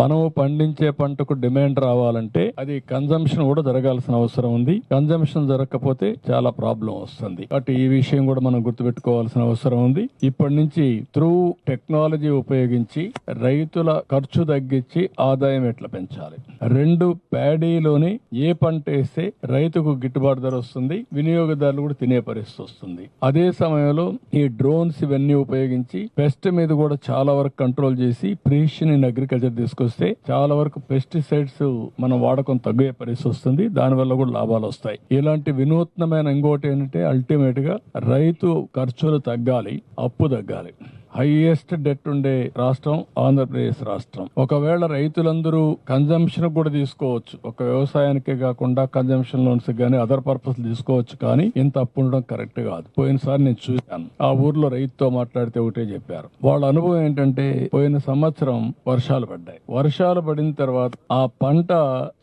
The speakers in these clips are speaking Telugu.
మనము పండించే పంటకు డిమాండ్ రావాలంటే అది కన్జంప్షన్ కూడా జరగాల్సిన అవసరం ఉంది. కన్జంప్షన్ జరగకపోతే చాలా ప్రాబ్లం వస్తుంది. కాబట్టి ఈ విషయం కూడా మనం గుర్తుపెట్టుకోవాల్సిన అవసరం ఉంది. ఇప్పటి నుంచి త్రూ టెక్నాలజీ ఉపయోగించి రైతుల ఖర్చు తగ్గించి ఆదాయం ఎట్లా పెంచాలి? రెండు ప్యాడీలోని ఏ పంట వేస్తే రైతుకు గిట్టుబాటు ధర వస్తుంది? వినియోగదారులు కూడా తినే పరిస్థితి వస్తుంది. అదే సమయంలో ఈ డ్రోన్స్ ఇవన్నీ ఉపయోగించి పెస్ట్ మీద కూడా చాలా వరకు కంట్రోల్ చేసి ప్రీషన్ ఇన్ అగ్రికల్చర్ తీసుకొస్తే చాలా వరకు పెస్టిసైడ్స్ మనం వాడకం తగ్గే పరిస్థితి వస్తుంది. దానివల్ల కూడా లాభాలు వస్తాయి. ఇలాంటి వినూత్నమైన ఇంకోటి ఏంటంటే అల్టిమేట్గా రైతు ఖర్చులు తగ్గాలి అప్పు తగ్గాలి. హైయెస్ట్ డెట్ ఉండే రాష్ట్రం ఆంధ్రప్రదేశ్ రాష్ట్రం. ఒకవేళ రైతులందరూ కన్జంప్షన్ కూడా తీసుకోవచ్చు. ఒక వ్యవసాయానికే కాకుండా కన్జంప్షన్ లోన్స్ కానీ అదర్ పర్పస్ తీసుకోవచ్చు. కానీ ఇంత అప్పు ఉండడం కరెక్ట్ కాదు. పోయినసారి నేను చూశాను. ఆ ఊర్లో రైతుతో మాట్లాడితే ఒకటే చెప్పారు. వాళ్ళ అనుభవం ఏంటంటే పోయిన సంవత్సరం వర్షాలు పడ్డాయి. వర్షాలు పడిన తర్వాత ఆ పంట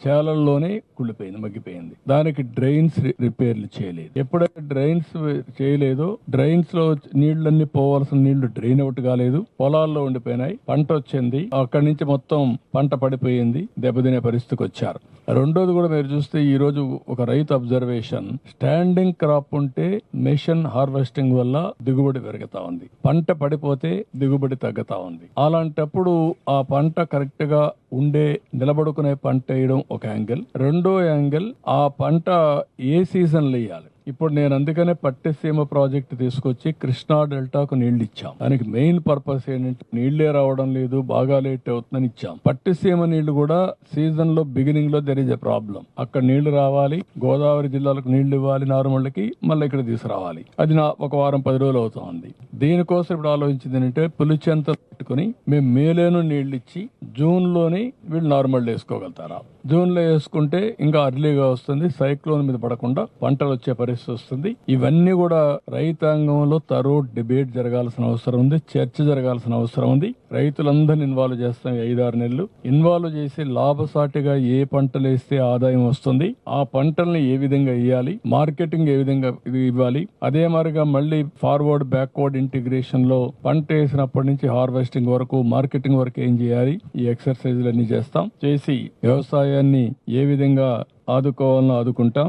చేలల్లోనే కుళ్ళిపోయింది మగ్గిపోయింది. దానికి డ్రైన్స్ రిపేర్లు చేయలేదు. ఎప్పుడైతే డ్రైన్స్ చేయలేదో డ్రైన్స్లో నీళ్ళన్నీ పోవాల్సిన నీళ్ళు డ్రైన్ అవుట్ కాలేదు. పొలాల్లో ఉండిపోయినాయి. పంట వచ్చింది. అక్కడి నుంచి మొత్తం పంట పడిపోయింది. దెబ్బతినే పరిస్థితికి వచ్చారు. రెండోది కూడా మీరు చూస్తే ఈ రోజు ఒక రైతు అబ్జర్వేషన్. స్టాండింగ్ క్రాప్ ఉంటే మెషిన్ హార్వెస్టింగ్ వల్ల దిగుబడి పెరుగుతా ఉంది. పంట పడిపోతే దిగుబడి తగ్గుతా ఉంది. అలాంటప్పుడు ఆ పంట కరెక్ట్గా ఉండే నిలబడుకునే పంట వేయడం ఒక యాంగిల్. రెండో యాంగిల్ ఆ పంట ఏ సీజన్లో వేయాలి? ఇప్పుడు నేను అందుకనే పట్టిసీమ ప్రాజెక్ట్ తీసుకొచ్చి కృష్ణా డెల్టాకు నీళ్ళు ఇచ్చాం దానికి మెయిన్ పర్పస్ ఏంటంటే నీళ్ళే రావడం లేదు బాగా లేట్ అవుతుందని ఇచ్చాం. పట్టిసీమ నీళ్ళు కూడా సీజన్లో బిగినింగ్లో దెర్ ఇస్ ఎ ప్రాబ్లం అక్కడ నీళ్ళు రావాలి గోదావరి జిల్లాలకు నీళ్ళు ఇవ్వాలి నార్మల్కి మళ్ళీ ఇక్కడ తీసుకురావాలి. అది నా ఒక వారం పది రోజులు అవుతుంది దీనికోసం ఇప్పుడు ఆలోచించింది ఏంటంటే పులిచెంత పెట్టుకుని మేము మేలేను నీళ్ళు ఇచ్చి జూన్లోని వీళ్ళు నార్మల్ వేసుకోగలుగుతారా? జూన్లో వేసుకుంటే ఇంకా అర్లీగా వస్తుంది సైక్లోన్ మీద పడకుండా పంటలు వచ్చే పరిస్థితి వస్తుంది. ఇవన్నీ కూడా రైతాంగంలో తరో డిబేట్ జరగాల్సిన అవసరం ఉంది చర్చ జరగాల్సిన అవసరం ఉంది. రైతులందరిని ఇన్వాల్వ్ చేస్తాం ఐదారు నెలలు. ఇన్వాల్వ్ చేసి లాభసాటిగా ఏ పంటలు వేస్తే ఆదాయం వస్తుంది ఆ పంటల్ని ఏ విధంగా ఇవ్వాలి మార్కెటింగ్ ఏ విధంగా ఇది ఇవ్వాలి అదే మాదిరిగా మళ్ళీ ఫార్వర్డ్ బ్యాక్వర్డ్ ఇంటిగ్రేషన్లో పంట వేసినప్పటి నుంచి హార్వెస్టింగ్ వరకు మార్కెటింగ్ వరకు ఏం చేయాలి ఈ ఎక్సర్సైజ్లన్నీ చేస్తాం. చేసి వ్యవసాయాన్ని ఏ విధంగా ఆదుకోవాలని ఆదుకుంటాం.